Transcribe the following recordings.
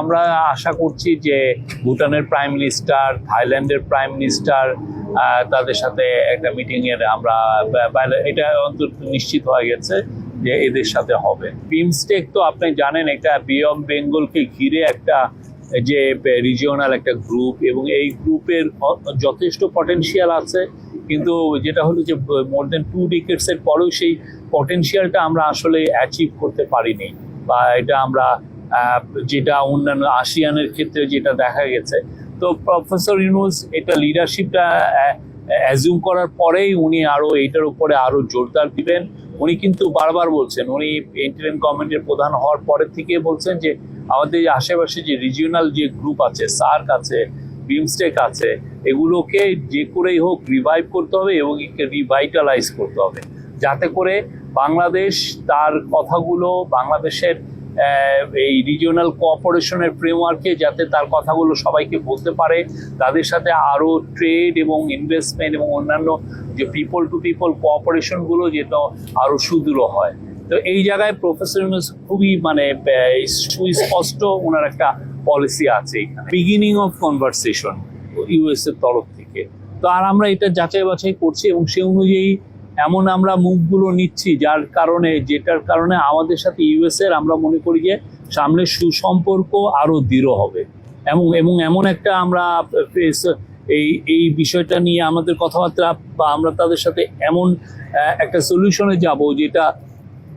আমরা আশা করছি যে ভুটানের প্রাইম মিনিস্টার থাইল্যান্ডের প্রাইম মিনিস্টার তাদের সাথে একটা মিটিং এর আমরা এটা অন্তত নিশ্চিত হয়ে গেছে যে এদের সাথে হবে। বিমস্টেক তো আপনি জানেন, একটা বে অফ বেঙ্গলকে ঘিরে একটা যে রিজিওনাল একটা গ্রুপ এবং এই গ্রুপের যথেষ্ট পটেনশিয়াল আছে। কিন্তু যেটা হলো যে মোর দেন টু ডিকেটসের পরেও সেই পটেনশিয়ালটা আমরা আসলে অ্যাচিভ করতে পারিনি, বা এটা আমরা যেটা অন্যান্য আসিয়ানের ক্ষেত্রে যেটা দেখা গেছে। তো প্রফেসর ইউনুস এটা লিডারশিপটা অ্যাজিউম করার পরেই উনি আরও এটার উপরে আরও জোরদার দিবেন উনি কিন্তু বারবার বলছেন, উনি ইন্টারিয়ান গভর্নমেন্টের প্রধান হওয়ার পরের থেকে বলছেন যে, আমাদের যে আশেপাশে যে রিজিওনাল যে গ্রুপ আছে সার্ক আছে বিমস্টেক আছে, এগুলোকে যে করেই হোক রিভাইভ করতে হবে এবং একে রিভাইটালাইজ করতে হবে। যাতে করে বাংলাদেশ তার কথাগুলো, বাংলাদেশের এই রিজিওনাল কোঅপারেশনের ফ্রেমওয়ার্কে যাতে তার কথাগুলো সবাইকে বলতে পারে, তাদের সাথে আরও ট্রেড এবং ইনভেস্টমেন্ট এবং অন্যান্য যে পিপল টু পিপল কোঅপারেশনগুলো যেটা আরও সুদূর হয়। তো এই জায়গায় প্রফেসর খুবই মানে সুস্পষ্ট ওনার একটা পলিসি আছে এখানে। বিগিনিং অফ কনভারসেশন ইউএস এর তরফ থেকে। তো আর আমরা এটা যাচাই বাছাই করছি এবং সে অনুযায়ী এমন আমরা মুখগুলো নিচ্ছি যার কারণে, যেটার কারণে আমাদের সাথে ইউএস এর আমরা মনে করি যে, সামনে সুসম্পর্ক আরও দৃঢ় হবে। এবং এবং এমন একটা আমরা এই এই বিষয়টা নিয়ে আমাদের কথাবার্তা বা আমরা তাদের সাথে এমন একটা সলিউশনে যাব যেটা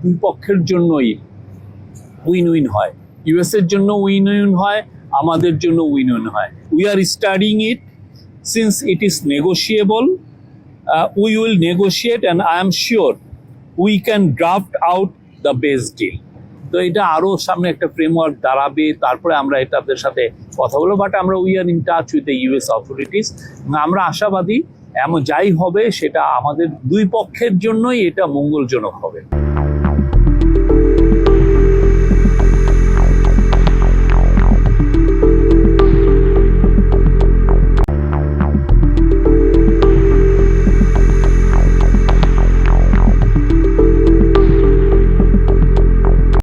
দুই পক্ষের জন্যই উইন উইন হয় ইউএস এর জন্য উইন উইন হয়, আমাদের জন্য উইন উইন হয়। We are studying it since it is negotiable we will negotiate and I am sure we can draft out the best deal তো এটা আরও সামনে একটা ফ্রেমওয়ার্ক দাঁড়াবে, তারপরে আমরা এটা এটাদের সাথে কথা বলব বাট আমরা we are in touch with the US authorities আমরা আশাবাদী, এমন যাই হবে, সেটা আমাদের দুই পক্ষের জন্যই এটা মঙ্গলজনক হবে।